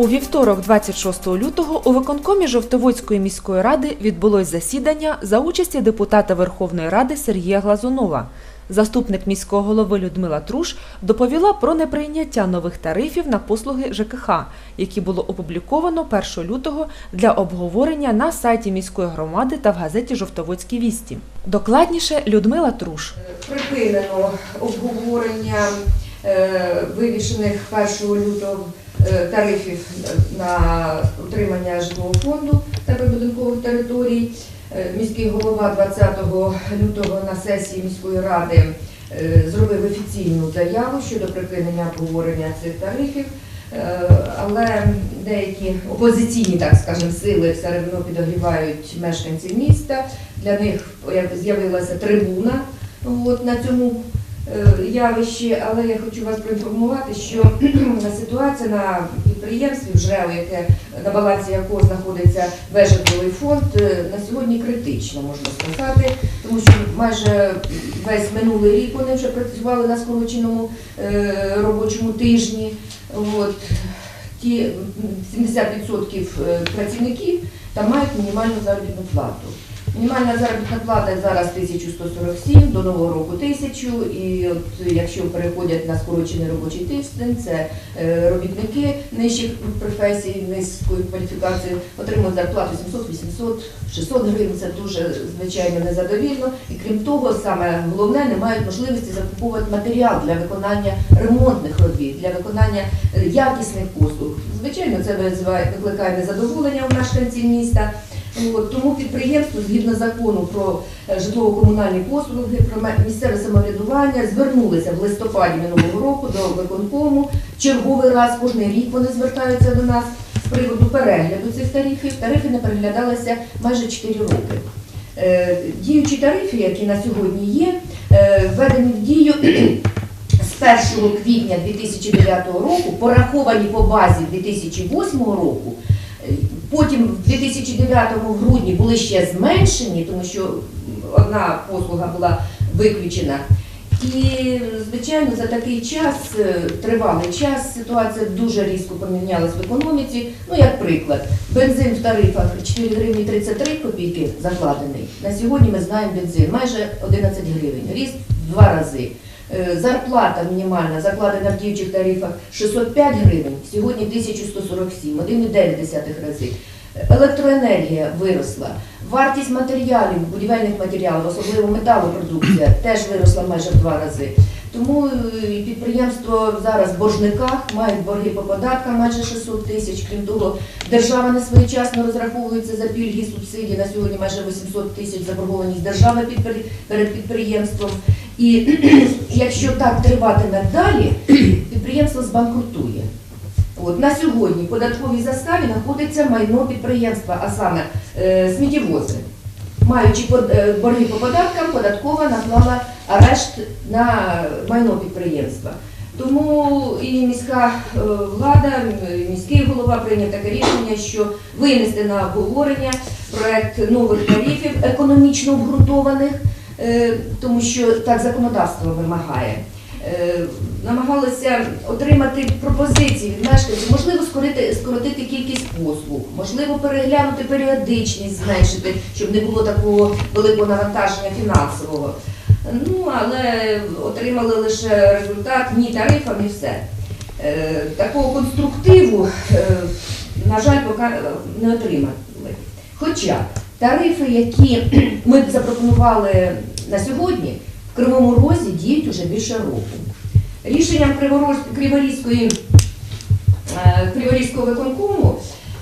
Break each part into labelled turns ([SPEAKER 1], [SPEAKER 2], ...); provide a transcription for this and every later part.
[SPEAKER 1] У вівторок, 26 лютого, у виконкомі Жовтоводської міської ради відбулось засідання за участі депутата Верховної Ради Сергія Глазунова. Заступник міського голови Людмила Труш доповіла про неприйняття нових тарифів на послуги ЖКХ, які було опубліковано 1 лютого для обговорення на сайті міської громади та в газеті Жовтоводські вісті. Докладніше Людмила Труш.
[SPEAKER 2] Припинено обговорення е, вивішених 1 лютого тарифів на утримання житлового фонду та прибудинкових територій. Е, Міський голова 20 лютого на сесії міської ради е, зробив офіційну заяву щодо припинення обговорення цих тарифів. Е, Але деякі опозиційні, так скажемо, сили все підогрівають мешканців міста. Для них з'явилася трибуна от, на цьому е, явищі, але я хочу вас проінформувати, що ситуація на підприємстві в ЖРЕО, яке на балансі якого знаходиться весь фонд, е, на сьогодні критично можна сказати, тому що майже весь минулий рік вони вже працювали на скороченому е, робочому тижні. От, ті 70% працівників там мають мінімальну заробітну плату. Мінімальна заробітна плата зараз 1147, до нового року 1000, і от якщо переходять на скорочений робочий тиждень, це е, робітники нижчих професій, низької кваліфікації, отримують зарплату 700, 800, 600 гривень, це дуже, звичайно, незадовільно. І крім того, саме головне, не мають можливості закуповувати матеріал для виконання ремонтних робіт, для виконання е, якісних послуг. Звичайно, це викликає незадоволення у мешканців міста. От, тому підприємство, згідно закону про е, житлово-комунальні послуги, про місцеве самоврядування, звернулися в листопаді минулого року до виконкому. Черговий раз кожен рік вони звертаються до нас з приводу перегляду цих тарифів. Тарифи не переглядалися майже 4 роки. Е, Діючі тарифи, які на сьогодні є, е, введені в дію з 1 квітня 2009 року, пораховані по базі 2008 року. Потім в 2009 грудні були ще зменшені, тому що одна послуга була виключена. І, звичайно, за такий час, е, тривалий час, ситуація дуже різко помінялась в економіці. Ну, як приклад, бензин в тарифах 4 гривні 33 копійки закладений. На сьогодні ми знаємо бензин майже 11 гривень, ріст два рази. Е, Зарплата мінімальна закладена в діючих тарифах 605 гривень, сьогодні 1147, 1,9 рази. Електроенергія виросла, вартість матеріалів, будівельних матеріалів, особливо металопродукція, теж виросла майже в два рази. Тому е, підприємство зараз в боржниках мають борги по податкам майже 600 тисяч. Крім того, держава не своєчасно розраховується за пільги субсидії. На сьогодні майже 800 тисяч заборгованість держави перед підприємством. І якщо так триватиме далі, підприємство збанкрутує. От на сьогодні в податковій заставі знаходиться майно підприємства, а саме е, сміттєвози. Маючи е, борги по податкам, податкова наклала арешт на майно підприємства. Тому і міська е, влада, міський голова прийняв таке рішення, що винести на обговорення проект нових тарифів економічно обґрунтованих, тому що так законодавство вимагає. Е, Намагалися отримати пропозиції від мешканців, можливо, скорити, скоротити кількість послуг, можливо, переглянути періодичність, зменшити, щоб не було такого великого навантаження фінансового. Ну, але отримали лише результат ні тарифам, ні все. Е, Такого конструктиву, е, на жаль, поки не отримали. Хоча тарифи, які ми запропонували на сьогодні, в Кривому Розі діють уже більше року. Рішенням Криворізької, е, Криворізького виконкому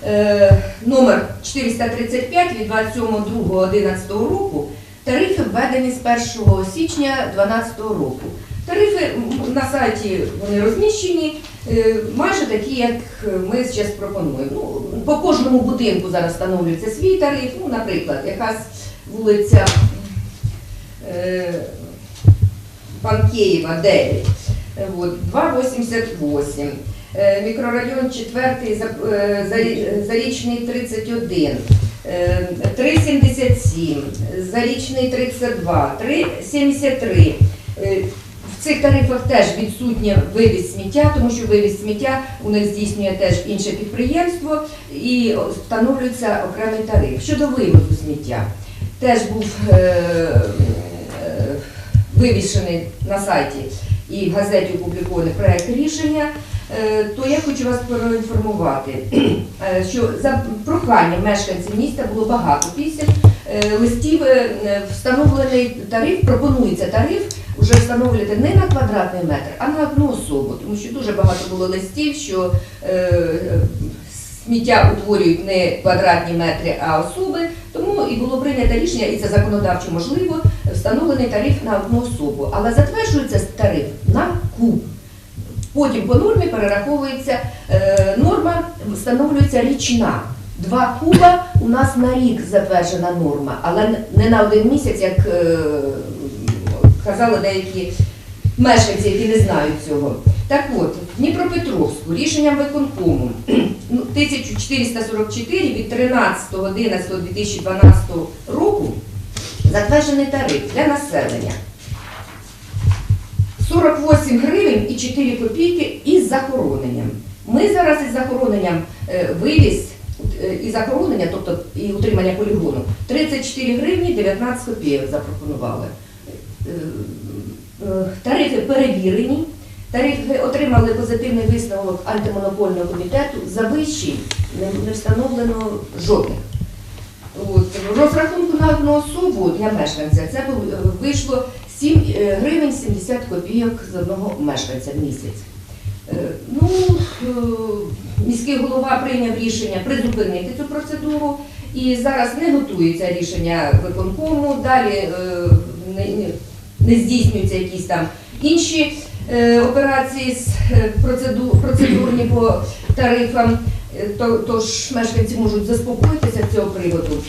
[SPEAKER 2] е, номер 435 від 27.02.11 року тарифи введені з 1 січня 2012 року. Тарифи на сайті вони розміщені, майже такі, як ми зараз пропонуємо. Ну, по кожному будинку зараз встановлюється свій тариф. Ну, наприклад, якась вулиця е, Панкеєва 9, е, от, 2,88. Е, Мікрорайон 4, За- е, Зарі- Зарічний 31, е, 3,77, Зарічний 32, 3,73. В цих тарифах теж відсутнє вивіз сміття, тому що вивіз сміття у них здійснює теж інше підприємство і встановлюється окремий тариф. Щодо вивозу сміття, теж був е, е, вивішений на сайті і в газеті опублікований проект рішення. Е, То я хочу вас проінформувати, що за проханням мешканців міста було багато е, листів встановлений тариф, пропонується тариф вже встановлювати не на квадратний метр, а на одну особу, тому що дуже багато було листів, що е, сміття утворюють не квадратні метри, а особи. Тому і було прийнято рішення, і це законодавчо можливо, встановлений тариф на одну особу. Але затверджується тариф на куб. Потім по нормі перераховується е, норма, встановлюється річна. Два куба у нас на рік затверджена норма, але не на один місяць, як е, казали деякі мешканці, які не знають цього. Так от, в Дніпропетровську рішенням виконкому ну, 1444 від 13.11.2012 року затверджений тариф для населення. 48 гривень і 4 копійки із захороненням. Ми зараз із захороненням е, вивіз е, і захоронення, тобто і утримання полігону, 34 гривні 19 копійок запропонували. Е, е, Тарифи перевірені. Тарифи отримали позитивний висновок антимонопольного комітету. За вищий не, встановлено жодних. От, розрахунку на одну особу для мешканця це е, вийшло 7 е, гривень 70 копійок з одного мешканця в місяць. Ну, міський голова прийняв рішення призупинити цю процедуру і зараз не готується рішення виконкому, далі не, здійснюються якісь там інші е, операції з е, процеду- процедурні по тарифам, Е, то- тож мешканці можуть заспокоїтися з цього приводу.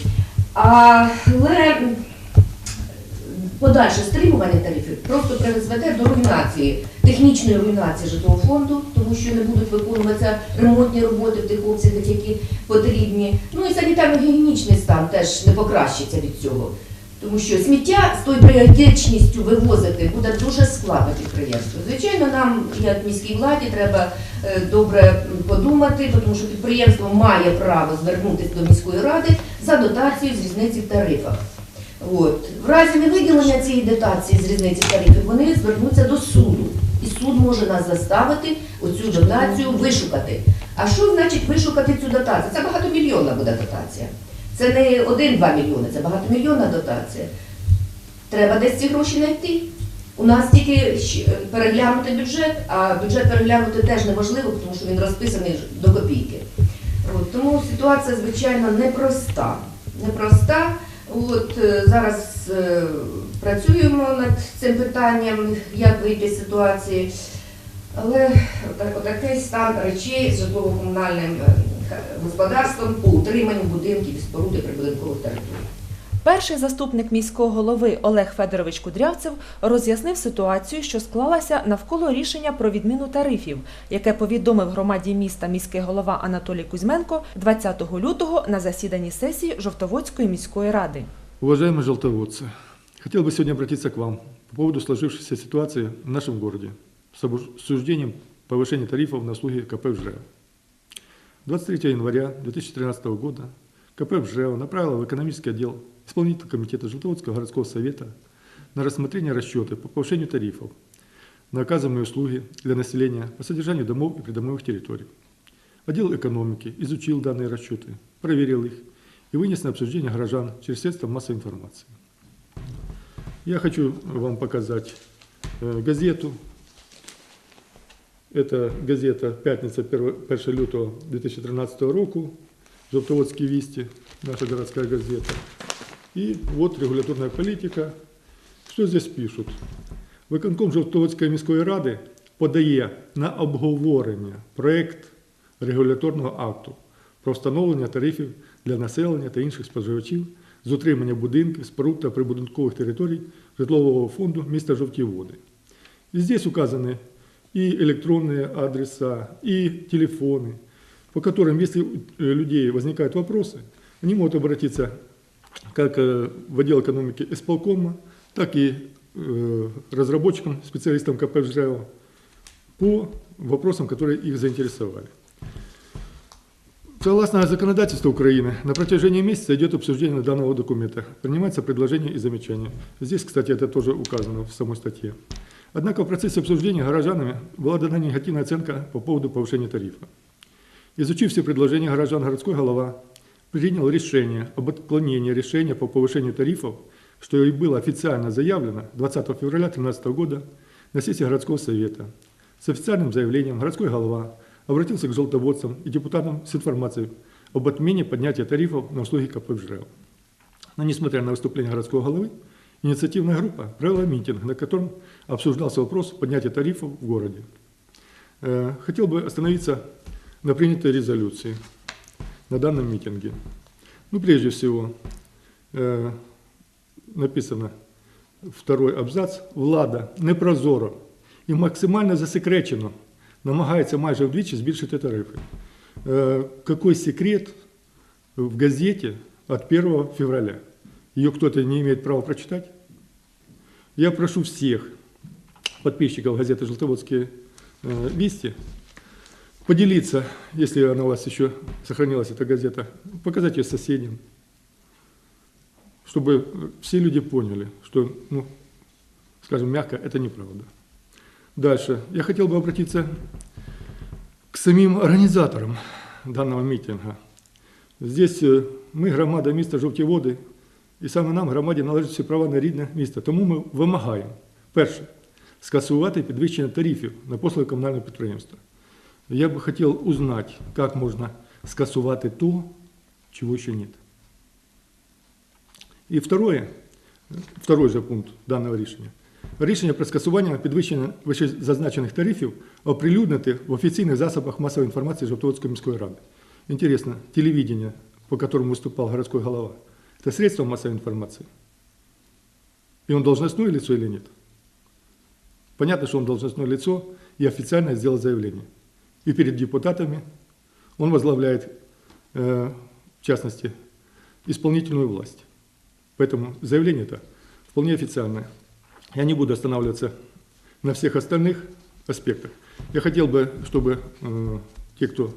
[SPEAKER 2] Але подальше стримування тарифів просто призведе до руйнації, технічної руйнації житлового фонду, тому що не будуть виконуватися ремонтні роботи в тих обсягах, які потрібні. Ну і санітарно-гігієнічний стан теж не покращиться від цього. Тому що сміття з тою періодичністю вивозити буде дуже складно підприємству. Звичайно, нам, як міській владі, треба е, добре подумати, тому що підприємство має право звернутися до міської ради за дотацію з різниці в тарифах. От. В разі невиділення цієї дотації з різниці тарифів вони звернуться до суду. І суд може нас заставити оцю дотацію вишукати. А що значить вишукати цю дотацію? Це багатомільйонна буде дотація. Це не 1-2 мільйони, це багатомільйонна дотація. Треба десь ці гроші знайти. У нас тільки переглянути бюджет, а бюджет переглянути теж неможливо, тому що він розписаний до копійки. От, тому ситуація, звичайно, непроста. Непроста. От, е, зараз е, працюємо над цим питанням, як вийти з ситуації. Але отакий стан речей житлово-комунальним е, господарством по утриманню будинків і споруди прибудинкових територій.
[SPEAKER 1] Перший заступник міського голови Олег Федорович Кудрявцев роз'яснив ситуацію, що склалася навколо рішення про відміну тарифів, яке повідомив громаді міста міський голова Анатолій Кузьменко 20 лютого на засіданні сесії Жовтоводської міської ради.
[SPEAKER 3] Уважаемые желтоводцы, хотел бы сегодня обратиться к вам по поводу сложившейся ситуации в нашем городе с обсуждением повышения тарифов на услуги КП «ВЖЭО». 23 января 2013 года КП «ВЖЭО» направила в экономический отдел исполнительного комитета Желтоводского городского совета на рассмотрение расчеты по повышению тарифов на оказываемые услуги для населения по содержанию домов и придомовых территорий. Отдел экономики изучил данные расчеты, проверил их и вынес на обсуждение горожан через средства массовой информации. Я хочу вам показать э, газету. Это газета «Пятница 1 1 лютого 2013 року», «Жовтоводські вісті», наша городская газета. И вот регуляторная политика. Что здесь пишут? Виконком Жовтоводської міської ради подає на обговорення проект регуляторного акту про встановлення тарифів для населення та інших споживачів з утримання будинків, споруд та прибудинкових територій житлового фонду міста Жовті Води. И здесь указаны и электронные адреса, и телефоны, по которым, если у э, людей возникают вопросы, они могут обратиться как э, в отдел экономики исполкома, так и э, разработчикам, специалистам КП ЖРЭО по вопросам, которые их заинтересовали. Согласно законодательству Украины, на протяжении месяца идет обсуждение данного документа. Принимаются предложения и замечания. Здесь, кстати, это тоже указано в самой статье. Однако в процессе обсуждения горожанами была дана негативная оценка по поводу повышения тарифа. Изучив все предложения горожан, городской голова принял решение об отклонении решения по повышению тарифов, что и было официально заявлено 20 февраля 2013 года на сессии городского совета. С официальным заявлением городской голова обратился к желтоводцам и депутатам с информацией об отмене поднятия тарифов на услуги КП ЖРЭО. Но несмотря на выступление городского головы, инициативная группа провела митинг, на котором обсуждался вопрос поднятия тарифов в городе. Э, Хотел бы остановиться на принятой резолюции на данном митинге. Ну, прежде всего, е, написано второй абзац. Влада непрозоро і максимально засекречено намагається майже вдвічі збільшити тарифи. Е, Какой секрет в газете от 1 февраля? Ее кто-то не имеет права прочитать? Я прошу всех подписчиков газеты «Желтоводские э, вести» поделиться, если она у вас еще сохранилась, эта газета, показать ее соседям, чтобы все люди поняли, что, ну, скажем мягко, это неправда. Дальше. Я хотел бы обратиться к самим организаторам данного митинга. Здесь е, ми, громада міста Жовтіводи, і саме нам, громаді, належать всі права на рідне місто. Тому ми вимагаємо, перше, скасувати підвищення тарифів на послуги комунального підприємства. Я бы хотел узнать, как можно скасувати то, чего еще нет. І второе, второй же пункт даного рішення. Рішення про скасування підвищення вищезазначених тарифів оприлюднити в офіційних засобах масової інформації Жовтоводської міської ради. Интересно, телевидение, по которому выступал городской голова, это средство массовой информации? И он должностное лицо или нет? Понятно, что он должностное лицо и официально сделал заявление. И перед депутатами он возглавляет, э, в частности, исполнительную власть. Поэтому заявление это вполне официальное. Я не буду останавливаться на всех остальных аспектах. Я хотел бы, чтобы э, те, кто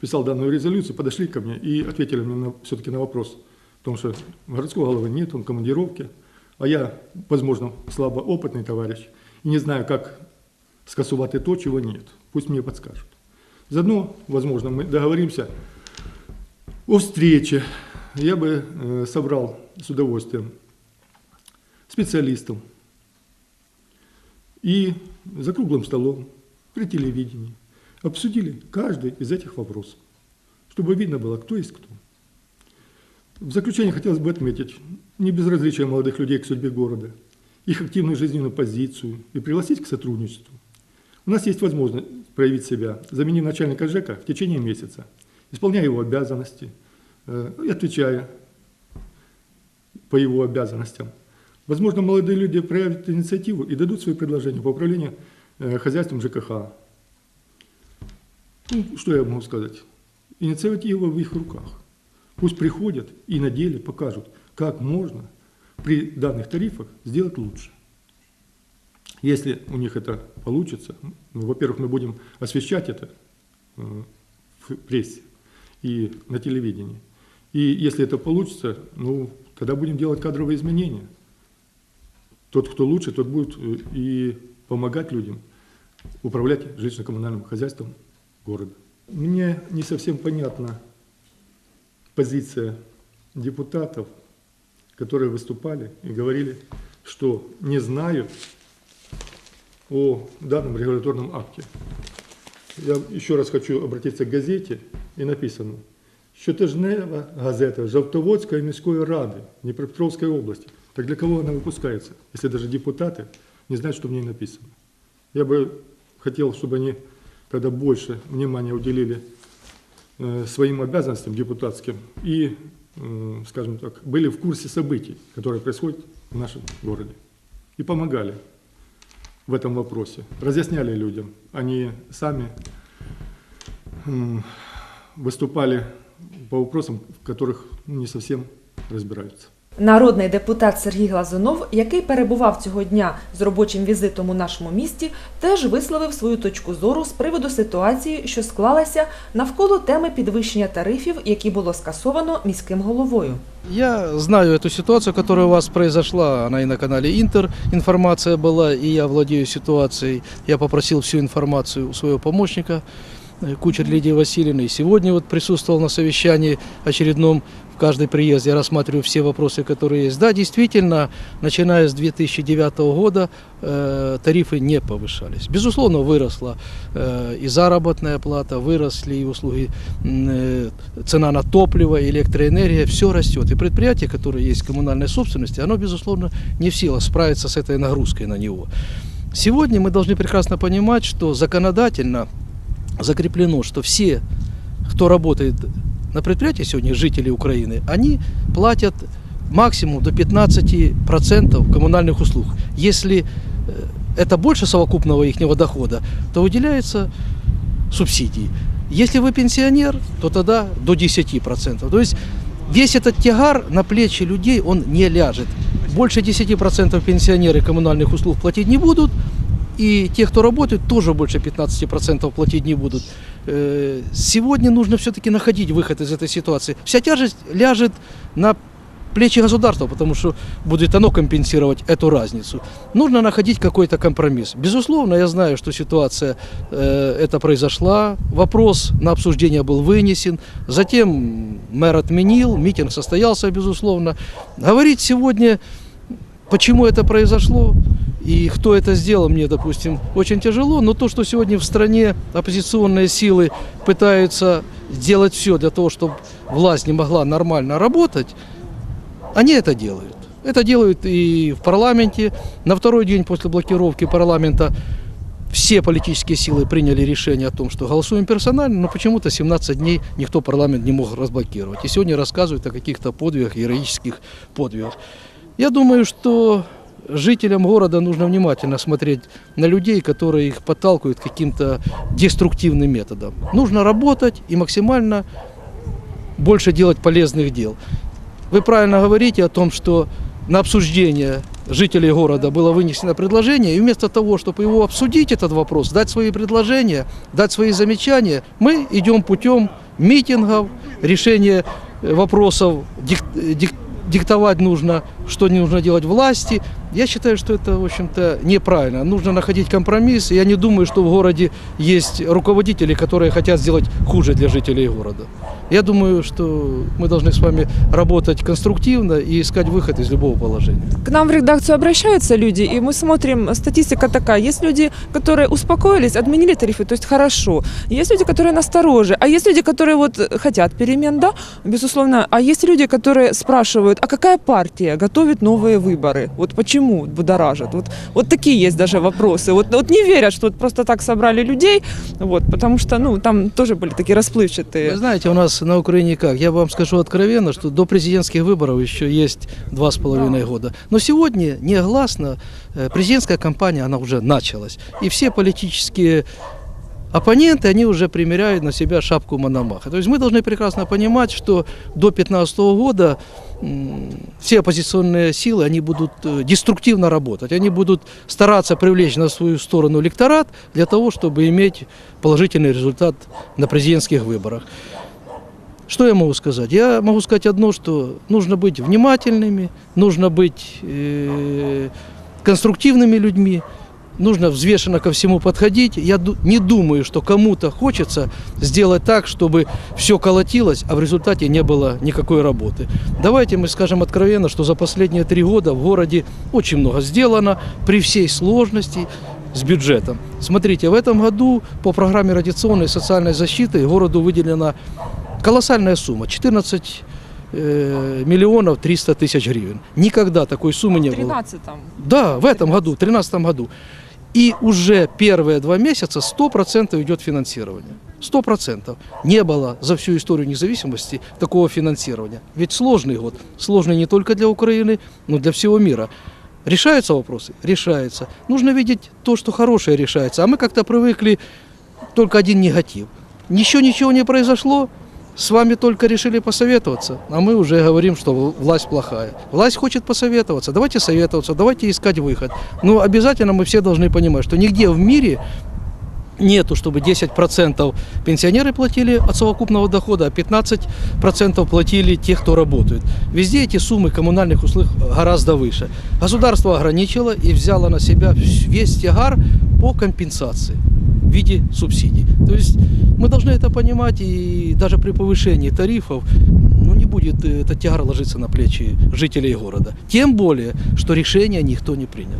[SPEAKER 3] писал данную резолюцию, подошли ко мне и ответили мне все-таки на вопрос. Потому что городского головы нет, он в командировке, а я, возможно, слабо опытный товарищ и не знаю, как скасувати то, чего нет. Пусть мне подскажут. Заодно, возможно, мы договоримся о встрече. Я бы э, собрал с удовольствием специалистов и за круглым столом при телевидении обсудили каждый из этих вопросов, чтобы видно было, кто есть кто. В заключение хотелось бы отметить не безразличие молодых людей к судьбе города, их активную жизненную позицию и пригласить к сотрудничеству. У нас есть возможность проявить себя, заменив начальника ЖЭКа в течение месяца, исполняя его обязанности э, и отвечая по его обязанностям. Возможно, молодые люди проявят инициативу и дадут свои предложения по управлению э, хозяйством ЖКХ. Ну, что я могу сказать? Инициатива в их руках. Пусть приходят и на деле покажут, как можно при данных тарифах сделать лучше. Если у них это получится, ну, во-первых, мы будем освещать это э, в прессе и на телевидении. И если это получится, ну, тогда будем делать кадровые изменения. Тот, кто лучше, тот будет э, и помогать людям управлять жилищно-коммунальным хозяйством города. Мне не совсем понятна позиция депутатов, которые выступали и говорили, что не знают о данном регуляторном акте. Я еще раз хочу обратиться к газете, и написано, щотижнева газета Жовтоводської міської ради Дніпропетровської області. Так для кого она выпускается, если даже депутаты не знают, что в ней написано? Я бы хотел, чтобы они тогда больше внимания уделили э, своим обязанностям депутатским и, э, скажем так, были в курсе событий, которые происходят в нашем городе. И помогали в этом вопросе, разъясняли людям. Они сами выступали по вопросам, в которых не совсем разбираются.
[SPEAKER 1] Народний депутат Сергій Глазунов, який перебував цього дня з робочим візитом у нашому місті, теж висловив свою точку зору з приводу ситуації, що склалася навколо теми підвищення тарифів, які було скасовано міським головою.
[SPEAKER 4] Я знаю эту ситуацию, которая у вас произошла. Она и на канале Интер информация была, и я владею ситуацией. Я попросил всю информацию у своего помощника, э, Кучер Лидии Васильевны. И сегодня вот присутствовал на совещании очередном в каждый приезд. Я рассматриваю все вопросы, которые есть. Да, действительно, начиная с 2009 года э, тарифы не повышались. Безусловно, выросла э, и заработная плата, выросли и услуги, э, цена на топливо, электроэнергия, все растет. И предприятие, которое есть в коммунальной собственности, оно, безусловно, не в силах справиться с этой нагрузкой на него. Сегодня мы должны прекрасно понимать, что законодательно закреплено, что все, кто работает на предприятии сегодня, жители Украины, они платят максимум до 15% коммунальных услуг. Если э, это больше совокупного их дохода, то выделяется субсидии. Если вы пенсионер, то тогда до 10%. То есть весь этот тягар на плечи людей, он не ляжет. Больше 10% пенсионеры коммунальных услуг платить не будут, и те, кто работают, тоже больше 15% платить не будут. Э, Сегодня нужно все-таки находить выход из этой ситуации. Вся тяжесть ляжет на плечи государства, потому что будет оно компенсировать эту разницу. Нужно находить какой-то компромисс. Безусловно, я знаю, что ситуация э, это произошла. Вопрос на обсуждение был вынесен. Затем мэр отменил, митинг состоялся, безусловно. Говорить сегодня, почему это произошло, и кто это сделал, мне, допустим, очень тяжело. Но то, что сегодня в стране оппозиционные силы пытаются сделать все для того, чтобы власть не могла нормально работать, они это делают. Это делают и в парламенте. На второй день после блокировки парламента все политические силы приняли решение о том, что голосуем персонально, но почему-то 17 дней никто парламент не мог разблокировать. И сегодня рассказывают о каких-то подвигах, героических подвигах. Я думаю, что жителям города нужно внимательно смотреть на людей, которые их подталкивают каким-то деструктивным методам. Нужно работать и максимально больше делать полезных дел. Вы правильно говорите о том, что на обсуждение жителей города было вынесено предложение, и вместо того, чтобы его обсудить, этот вопрос, дать свои предложения, дать свои замечания, мы идем путем митингов, решения вопросов, дик- э, дик- диктовать нужно, что не нужно делать власти. Я считаю, что это, в общем-то, неправильно. Нужно находить компромисс. Я не думаю, что в городе есть руководители, которые хотят сделать хуже для жителей города. Я думаю, что мы должны с вами работать конструктивно и искать выход из любого положения.
[SPEAKER 5] К нам в редакцию обращаются люди, и мы смотрим, статистика такая. Есть люди, которые успокоились, отменили тарифы, то есть хорошо. Есть люди, которые настороже. А есть люди, которые вот хотят перемен, да, безусловно. А есть люди, которые спрашивают, а какая партия готовит новые выборы? Вот почему будоражат? Вот, вот такие есть даже вопросы. Вот, вот не верят, что вот просто так собрали людей, вот, потому что, ну, там тоже были такие расплывчатые.
[SPEAKER 4] Вы знаете, у нас на Украине как? Я вам скажу откровенно, что до президентских выборов еще есть два с половиной года. Но сегодня негласно э, президентская кампания, она уже началась. И все политические оппоненты, они уже примеряют на себя шапку Мономаха. То есть мы должны прекрасно понимать, что до 2015 года все оппозиционные силы, они будут э, деструктивно работать, они будут стараться привлечь на свою сторону электорат для того, чтобы иметь положительный результат на президентских выборах. Что я могу сказать? Я могу сказать одно, что нужно быть внимательными, нужно быть э, конструктивными людьми, нужно взвешенно ко всему подходить. Я не думаю, что кому-то хочется сделать так, чтобы все колотилось, а в результате не было никакой работы. Давайте мы скажем откровенно, что за последние три года в городе очень много сделано при всей сложности с бюджетом. Смотрите, в этом году по программе радиационной и социальной защиты городу выделена колоссальная сумма 14 э, миллионов 300 тысяч гривен. Никогда такой суммы не было.
[SPEAKER 5] 13 там.
[SPEAKER 4] Да, в этом году, в 2013 году. И уже первые два месяца 100% идет финансирование. 100%. Не было за всю историю независимости такого финансирования. Ведь сложный год. Сложный не только для Украины, но и для всего мира. Решаются вопросы? Решаются. Нужно видеть то, что хорошее решается. А мы как-то привыкли только один негатив. Еще ничего не произошло, с вами только решили посоветоваться, а мы уже говорим, что власть плохая. Власть хочет посоветоваться, давайте советоваться, давайте искать выход. Но обязательно мы все должны понимать, что нигде в мире нету, чтобы 10% пенсионеры платили от совокупного дохода, а 15% платили те, кто работает. Везде эти суммы коммунальных услуг гораздо выше. Государство ограничило и взяло на себя весь тягар по компенсации виде субсидий. То есть мы должны это понимать, и даже при повышении тарифов ну, не будет э, этот тягар ложиться на плечи жителей города. Тем более, что решение никто не принял.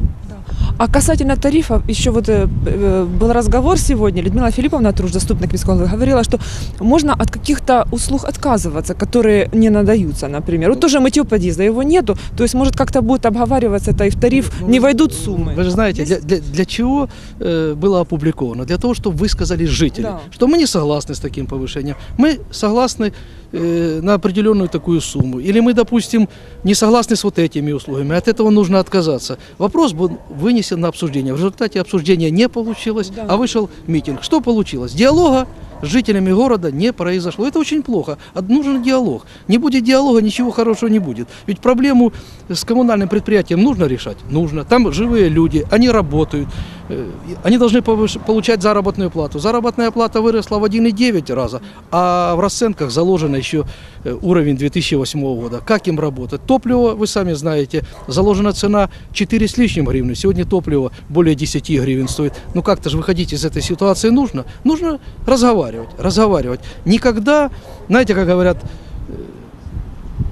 [SPEAKER 5] А касательно тарифов, еще вот э, э, был разговор сегодня, Людмила Филипповна Труш, заступник міського голови, говорила, что можно от каких-то услуг отказываться, которые не надаются, например. Вот тоже мытье подъезда, его нету, то есть может как-то будет обговариваться это и в тариф
[SPEAKER 4] Ну,
[SPEAKER 5] не войдут суммы.
[SPEAKER 4] Вы же знаете, для, для, для чего э, было опубликовано? Для того, чтобы высказали жители,
[SPEAKER 5] Да.
[SPEAKER 4] что мы не согласны с таким повышением. Мы согласны э, на определенную такую сумму. Или мы, допустим, не согласны с вот этими услугами. От этого нужно отказаться. Вопрос был вынесен на обсуждение. В результате обсуждения не получилось,
[SPEAKER 5] Да.
[SPEAKER 4] а вышел митинг. Что получилось? Диалога жителями города не произошло. Это очень плохо. Нужен диалог. Не будет диалога, ничего хорошего не будет. Ведь проблему с коммунальным предприятием нужно решать? Нужно. Там живые люди, они работают. Э, Они должны получать заработную плату. Заработная плата выросла в 1,9 раза, а в расценках заложено еще э, уровень 2008 года. Как им работать? Топливо, вы сами знаете, заложена цена 4 с лишним гривны. Сегодня топливо более 10 гривен стоит. Ну как-то же выходить из этой ситуации нужно. Нужно разговаривать, разговаривать. Никогда, знаете, как говорят, э,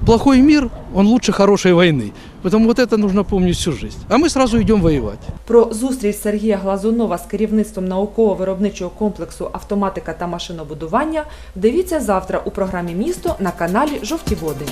[SPEAKER 4] плохой мир, он лучше хорошей войны. Поэтому вот это нужно помнить всю жизнь. А мы сразу идем воевать.
[SPEAKER 1] Про зустріч Сергія Глазунова з керівництвом науково-виробничого комплексу автоматика та машинобудування дивіться завтра у програмі Місто на каналі Жовті Води.